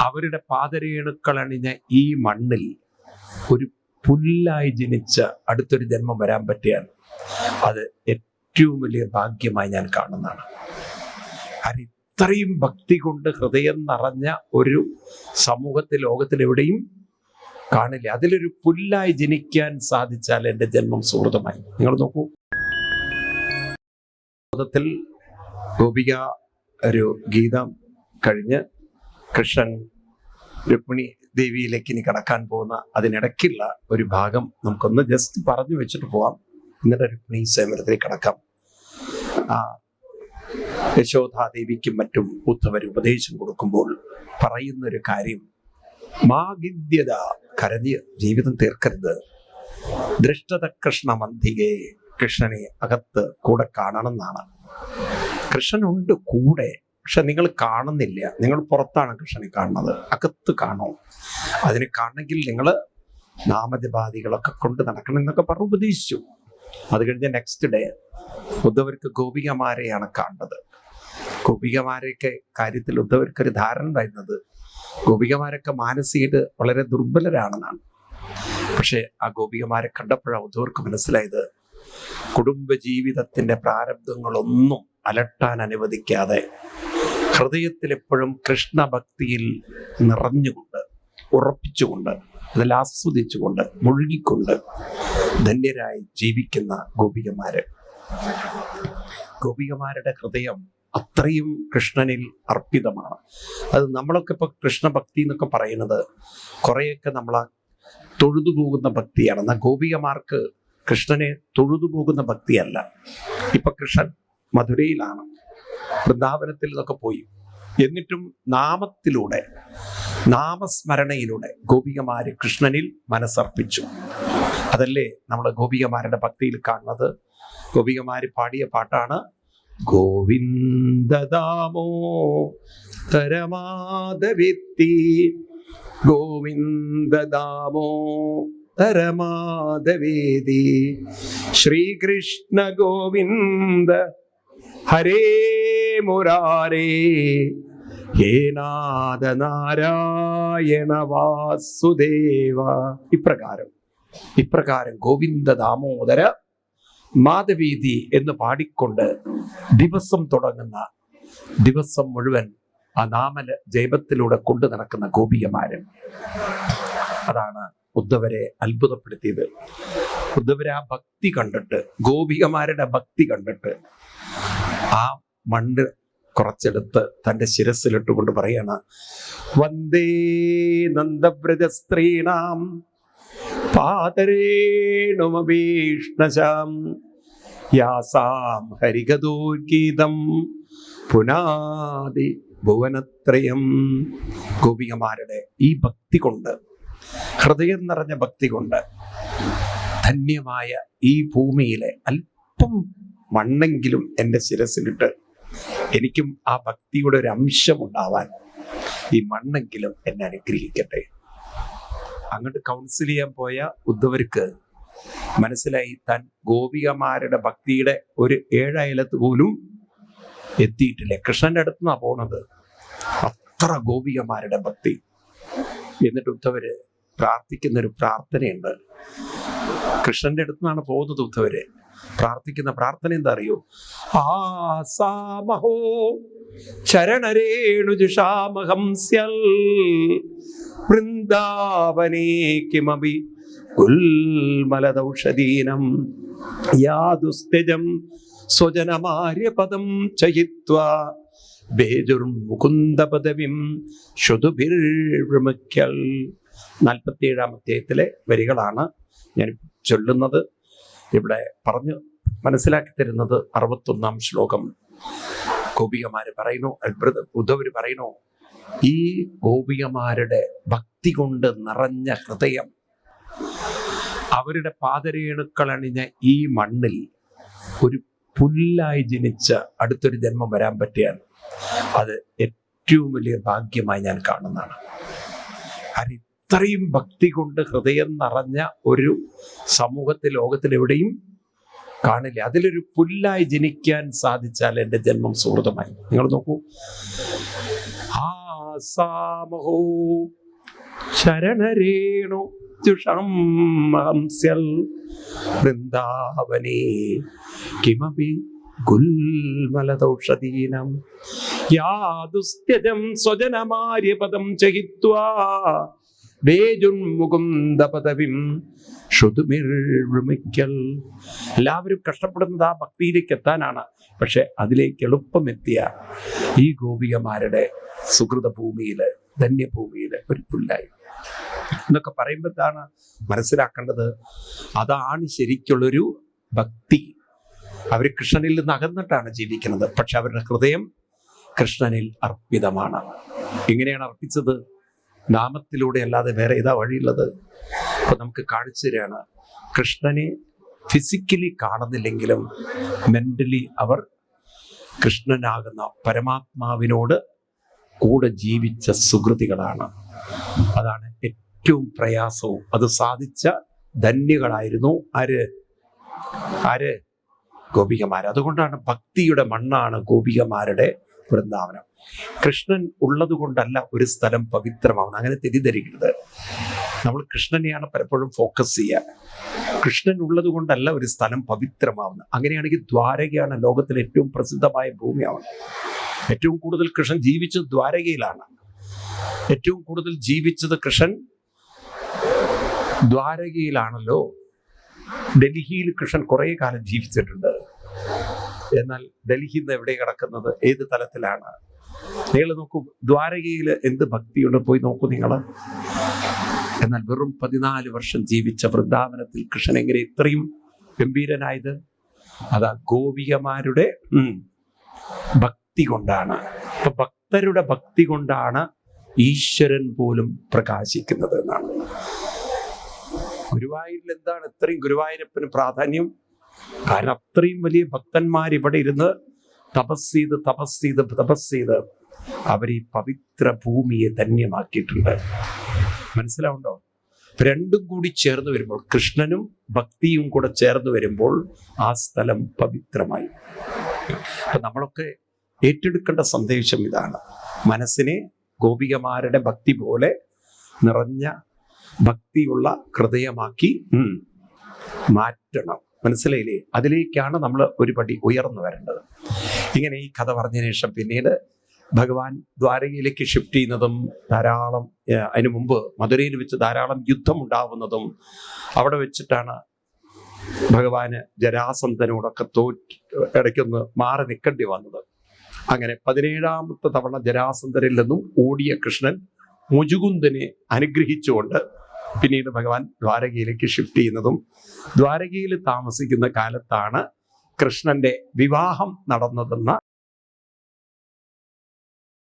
അവരുടെ പാതരേണുക്കളണിഞ്ഞ ഈ മണ്ണിൽ ഒരു പുല്ലായി ജനിച്ച അടുത്തൊരു ജന്മം വരാൻ പറ്റിയാൽ അത് ഏറ്റവും വലിയ ഭാഗ്യമായി ഞാൻ കാണുന്നതാണ്. കാരണം ഇത്രയും ഭക്തി കൊണ്ട് ഹൃദയം നിറഞ്ഞ ഒരു സമൂഹത്തിൽ ലോകത്തിൽ എവിടെയും കാണില്ല. അതിലൊരു പുല്ലായി ജനിക്കാൻ സാധിച്ചാൽ എന്റെ ജന്മം സുഹൃതമായി. നിങ്ങൾ നോക്കൂ. ഗോപിക ഒരു ഗീതം കഴിഞ്ഞ് കൃഷ്ണൻ രുക്മിണി ദേവിയിലേക്ക് ഇനി കടക്കാൻ പോകുന്ന അതിനിടയ്ക്കുള്ള ഒരു ഭാഗം നമുക്കൊന്ന് ജസ്റ്റ് പറഞ്ഞു വെച്ചിട്ട് പോവാം. എന്നിട്ട് രുക്മിണി സ്വയംവരത്തിലേക്ക് കടക്കാം. ആ യശോധാദേവിക്കും മറ്റും ഉദ്ധവർ ഉപദേശം കൊടുക്കുമ്പോൾ പറയുന്ന ഒരു കാര്യം മാഗിദ്യത കരഞ്ഞ് ജീവിതം തീർക്കരുത്. ദൃഷ്ടത കൃഷ്ണ മന്തികെ കൃഷ്ണനെ അകത്ത് കൂടെ കാണണം എന്നാണ് കൃഷ്ണനുണ്ട് കൂടെ പക്ഷെ നിങ്ങൾ കാണുന്നില്ല. നിങ്ങൾ പുറത്താണ് കൃഷ്ണനെ കാണുന്നത്. അകത്ത് കാണോ? അതിനെ കാണണമെങ്കിൽ നിങ്ങൾ നാമജപാദികളൊക്കെ കൊണ്ട് നടക്കണം എന്നൊക്കെ പറഞ്ഞ് ഉപദേശിച്ചു. അത് കഴിഞ്ഞ നെക്സ്റ്റ് ഡേ ഉദ്ധവർക്ക് ഗോപികമാരെയാണ് കാണുന്നത്. ഗോപികമാരെയൊക്കെ കാര്യത്തിൽ ഉദ്ധവർക്ക് ഒരു ധാരണ ഉണ്ടായിരുന്നത്. ഗോപികമാരൊക്കെ മാനസികമായിട്ട് വളരെ ദുർബലരാണെന്നാണ്. പക്ഷെ ആ ഗോപികമാരെ കണ്ടപ്പോഴാണ് ഉദ്ധവർക്ക് മനസ്സിലായത് കുടുംബജീവിതത്തിന്റെ പ്രാരബ്ധങ്ങളൊന്നും അലട്ടാൻ അനുവദിക്കാതെ ഹൃദയത്തിൽ എപ്പോഴും കൃഷ്ണഭക്തിയിൽ നിറഞ്ഞുകൊണ്ട് ഉറപ്പിച്ചുകൊണ്ട് അതിൽ ആസ്വദിച്ചുകൊണ്ട് മുഴുകിക്കൊണ്ട് ധന്യരായി ജീവിക്കുന്ന ഗോപികമാര്. ഗോപികമാരുടെ ഹൃദയം അത്രയും കൃഷ്ണനിൽ അർപ്പിതമാണ്. അത് നമ്മളൊക്കെ ഇപ്പൊ കൃഷ്ണഭക്തി എന്നൊക്കെ പറയുന്നത് കുറേയൊക്കെ നമ്മൾ തൊഴുതു പോകുന്ന ഭക്തിയാണ്. എന്നാൽ ഗോപികമാർക്ക് കൃഷ്ണനെ തൊഴുതു പോകുന്ന ഭക്തിയല്ല. ഇപ്പൊ കൃഷ്ണൻ മധുരയിലാണ്. വൃന്ദാവനത്തിൽ നിന്നൊക്കെ പോയി. എന്നിട്ടും നാമത്തിലൂടെ നാമസ്മരണയിലൂടെ ഗോപികമാര് കൃഷ്ണനിൽ മനസ്സർപ്പിച്ചു. അതല്ലേ നമ്മൾ ഗോപികമാരുടെ ഭക്തിയിൽ കാണുന്നത്? ഗോപികമാര് പാടിയ പാട്ടാണ് ഗോവിന്ദദാമോ തരമാധവിത്തി ഗോവിന്ദദാമോ തരമാധവേദി ശ്രീകൃഷ്ണ ഗോവിന്ദ ഹരേ മുരാരേ ഹേ നാഥ നാരായണ വാസുദേവ. ഇപ്രകാരം ഇപ്രകാരം ഗോവിന്ദ ദാമോദര മാധവീതി എന്ന് പാടിക്കൊണ്ട് ദിവസം തുടങ്ങുന്ന ദിവസം മുഴുവൻ ആ നാമല ജൈവത്തിലൂടെ കൊണ്ടു നടക്കുന്ന ഗോപികമാരൻ അതാണ് ഉദ്ധവരെ അത്ഭുതപ്പെടുത്തിയത്. ഉദ്ധവരെ ആ ഭക്തി കണ്ടിട്ട് ഗോപികമാരുടെ ഭക്തി കണ്ടിട്ട് ആ മണ്ണ് കുറച്ചെടുത്ത് തന്റെ ശിരസിലിട്ടുകൊണ്ട് പറയാണ് വന്ദേ നന്ദവ്രജ സ്ത്രീണാം പാതരേണുമഭീഷ്ണശാം യാസാം ഹരികതോഗീതം പുനാദി ഭുവനത്രയം. ഗോപികമാരുടെ ഈ ഭക്തി കൊണ്ട് ഹൃദയം നിറഞ്ഞ ഭക്തി കൊണ്ട് ധന്യമായ ഈ ഭൂമിയിലെ അല്പം മണ്ണെങ്കിലും എന്റെ ശിരസിലിട്ട് എനിക്കും ആ ഭക്തിയുടെ ഒരു അംശം ഉണ്ടാവാൻ ഈ മണ്ണെങ്കിലും എന്നെ അനുഗ്രഹിക്കട്ടെ. അങ്ങോട്ട് കൗൺസിൽ ചെയ്യാൻ പോയ ഉദ്ധവർക്ക് മനസ്സിലായി താൻ ഗോപികമാരുടെ ഭക്തിയുടെ ഒരു ഏഴയലത്ത് പോലും എത്തിയിട്ടില്ല. കൃഷ്ണന്റെ അടുത്ത് നിന്നാണ് പോണത്. അത്ര ഗോപികമാരുടെ ഭക്തി. എന്നിട്ട് ഉദ്ധവര് പ്രാർത്ഥിക്കുന്ന ഒരു പ്രാർത്ഥനയുണ്ട്. കൃഷ്ണന്റെ അടുത്ത് നിന്നാണ് പോകുന്നത് ഉദ്ധവര്. പ്രാർത്ഥിക്കുന്ന പ്രാർത്ഥന എന്താ അറിയോ ആസാമഹോ ചരണരേണുജുഷാമഹം സ്യൽ വൃന്ദാവനേ കിമപി ഉൽമലദൗഷധീനം യാതുസ്ഥിജം സ്വജനമാര്യപദം ചയിത്വാ ബേജുർമുകുന്ദപദവിം ശ്രുതുഭിർവൃമയ്ക്കൽ നാൽപ്പത്തിയേഴാം അധ്യായത്തിലെ വരികളാണ് ഞാൻ ചൊല്ലുന്നത്. ഇവിടെ പറഞ്ഞു മനസ്സിലാക്കി തരുന്നത് അറുപത്തൊന്നാം ശ്ലോകം. ഗോപികമാര് പറയുന്നു അത്ഭുത ഉദ്ധവര് പറയുന്നു ഈ ഗോപികമാരുടെ ഭക്തി കൊണ്ട് നിറഞ്ഞ ഹൃദയം അവരുടെ പാതരേണുക്കളണിഞ്ഞ ഈ മണ്ണിൽ ഒരു പുല്ലായി ജനിച്ച അടുത്തൊരു ജന്മം വരാൻ പറ്റിയാൽ അത് ഏറ്റവും വലിയ ഭാഗ്യമായി ഞാൻ കാണുന്നതാണ്. കാരണം ഇത്രയും ഭക്തി കൊണ്ട് ഹൃദയം നിറഞ്ഞ ഒരു സമൂഹത്തിൽ ലോകത്തിൽ എവിടെയും കാണില്ല. അതിലൊരു പുല്ലായി ജനിക്കാൻ സാധിച്ചാൽ എന്റെ ജന്മം സുഹൃതമായി. നിങ്ങൾ നോക്കൂ. ആസാമഹോ ശരണരേണു ഹംസ്യൽ വൃന്ദാവനേ. സ്വജനമാര്യപദം ചഹിത്വാ. എല്ലാവരും കഷ്ടപ്പെടുന്നത് ആ ഭക്തിയിലേക്ക് എത്താനാണ്. പക്ഷെ അതിലേക്ക് എളുപ്പമെത്തിയ ഈ ഗോപികമാരുടെ സുഹൃത ഭൂമിയിൽ ധന്യഭൂമിയിൽ ഒരു പുല്ലായി. എന്നൊക്കെ പറയുമ്പോഴത്താണ് മനസ്സിലാക്കേണ്ടത്? അതാണ് ശരിക്കുള്ളൊരു ഭക്തി. അവർ കൃഷ്ണനിൽ നിന്ന് അകന്നിട്ടാണ് ജീവിക്കുന്നത്. പക്ഷെ അവരുടെ ഹൃദയം കൃഷ്ണനിൽ അർപ്പിതമാണ്. എങ്ങനെയാണ് അർപ്പിച്ചത്. നാമത്തിലൂടെ അല്ലാതെ വേറെ ഏതാ വഴിയുള്ളത്? അപ്പൊ നമുക്ക് കാണിച്ചു തരികയാണ്. കൃഷ്ണനെ ഫിസിക്കലി കാണുന്നില്ലെങ്കിലും മെന്റലി അവർ കൃഷ്ണനാകുന്ന പരമാത്മാവിനോട് കൂടെ ജീവിച്ച സുഹൃതികളാണ് അതാണ് ഏറ്റവും പ്രയാസവും. അത് സാധിച്ച ധന്യകളായിരുന്നു ആര്? ആര്? ഗോപികമാർ അതുകൊണ്ടാണ് ഭക്തിയുടെ മണ്ണാണ് ഗോപികമാരുടെ വൃന്ദാവനം. കൃഷ്ണൻ ഉള്ളതുകൊണ്ടല്ല ഒരു സ്ഥലം പവിത്രമാവുന്നത്. അങ്ങനെ തെറ്റിദ്ധരിക്കരുത്. നമ്മൾ കൃഷ്ണനെയാണ് പലപ്പോഴും ഫോക്കസ് ചെയ്യുക. കൃഷ്ണൻ ഉള്ളത് കൊണ്ടല്ല ഒരു സ്ഥലം പവിത്രമാവുന്നത്. അങ്ങനെയാണെങ്കിൽ ദ്വാരകയാണ് ലോകത്തിലെ ഏറ്റവും പ്രസിദ്ധമായ ഭൂമിയാവുന്നത്. ഏറ്റവും കൂടുതൽ കൃഷ്ണൻ ജീവിച്ചത് ദ്വാരകയിലാണ്. ഏറ്റവും കൂടുതൽ ജീവിച്ചത് കൃഷ്ണൻ ദ്വാരകയിലാണല്ലോ. ഡൽഹിയിൽ കൃഷ്ണൻ കുറേ കാലം ജീവിച്ചിട്ടുണ്ട്. എന്നാൽ ഡൽഹി നിന്ന് എവിടെ കിടക്കുന്നത്? ഏത് തലത്തിലാണ്? നിങ്ങൾ നോക്കൂ ദ്വാരകയിൽ എന്ത് ഭക്തിയുണ്ട്? പോയി നോക്കൂ നിങ്ങൾ. എന്നാൽ വെറും പതിനാല് വർഷം ജീവിച്ച വൃന്ദാവനത്തിൽ കൃഷ്ണൻ എങ്ങനെ ഇത്രയും ഗംഭീരനായത്? അതാ ഗോപികമാരുടെ ഭക്തി കൊണ്ടാണ്. അപ്പൊ ഭക്തരുടെ ഭക്തി കൊണ്ടാണ് ഈശ്വരൻ പോലും പ്രകാശിക്കുന്നത് എന്നാണ്. ഗുരുവായൂരിൽ എന്താണ് ഇത്രയും ഗുരുവായൂരപ്പന് പ്രാധാന്യം? കാരണം അത്രയും വലിയ ഭക്തന്മാർ ഇവിടെ ഇരുന്ന് തപസ് ചെയ്ത് തപസ് ചെയ്ത് തപസ് ചെയ്ത് അവർ ഈ പവിത്ര ഭൂമിയെ ധന്യമാക്കിയിട്ടുണ്ട്. മനസ്സിലാവുണ്ടോ? രണ്ടും കൂടി ചേർന്ന് വരുമ്പോൾ കൃഷ്ണനും ഭക്തിയും കൂടെ ചേർന്ന് വരുമ്പോൾ ആ സ്ഥലം പവിത്രമായി. അപ്പൊ നമ്മളൊക്കെ ഏറ്റെടുക്കേണ്ട സന്ദേശം ഇതാണ്. മനസ്സിനെ ഗോപികമാരുടെ ഭക്തി പോലെ നിറഞ്ഞ ഭക്തിയുള്ള ഹൃദയമാക്കി മാറ്റണം. മനസ്സിലായില്ലേ? അതിലേക്കാണ് നമ്മൾ ഒരു പടി ഉയർന്നു വരേണ്ടത്. ഇങ്ങനെ ഈ കഥ പറഞ്ഞതിന് ശേഷം പിന്നീട് ഭഗവാൻ ദ്വാരകയിലേക്ക് ഷിഫ്റ്റ് ചെയ്യുന്നതും ധാരാളം അതിനു മുമ്പ് മധുരയിൽ വെച്ച് ധാരാളം യുദ്ധം ഉണ്ടാവുന്നതും അവിടെ വെച്ചിട്ടാണ് ഭഗവാന് ജരാസന്ധനോടൊക്കെ തോറ്റ് ഇടയ്ക്കൊന്ന് മാറി നിൽക്കേണ്ടി വന്നത്. അങ്ങനെ പതിനേഴാമത്തെ തവണ ജരാസന്ധനിൽ നിന്നും ഓടിയ കൃഷ്ണൻ മുജുകുന്ദനെ അനുഗ്രഹിച്ചുകൊണ്ട് പിന്നീട് ഭഗവാൻ ദ്വാരകയിലേക്ക് ഷിഫ്റ്റ് ചെയ്യുന്നതും ദ്വാരകയിൽ താമസിക്കുന്ന കാലത്താണ് കൃഷ്ണന്റെ വിവാഹം നടന്നതെന്ന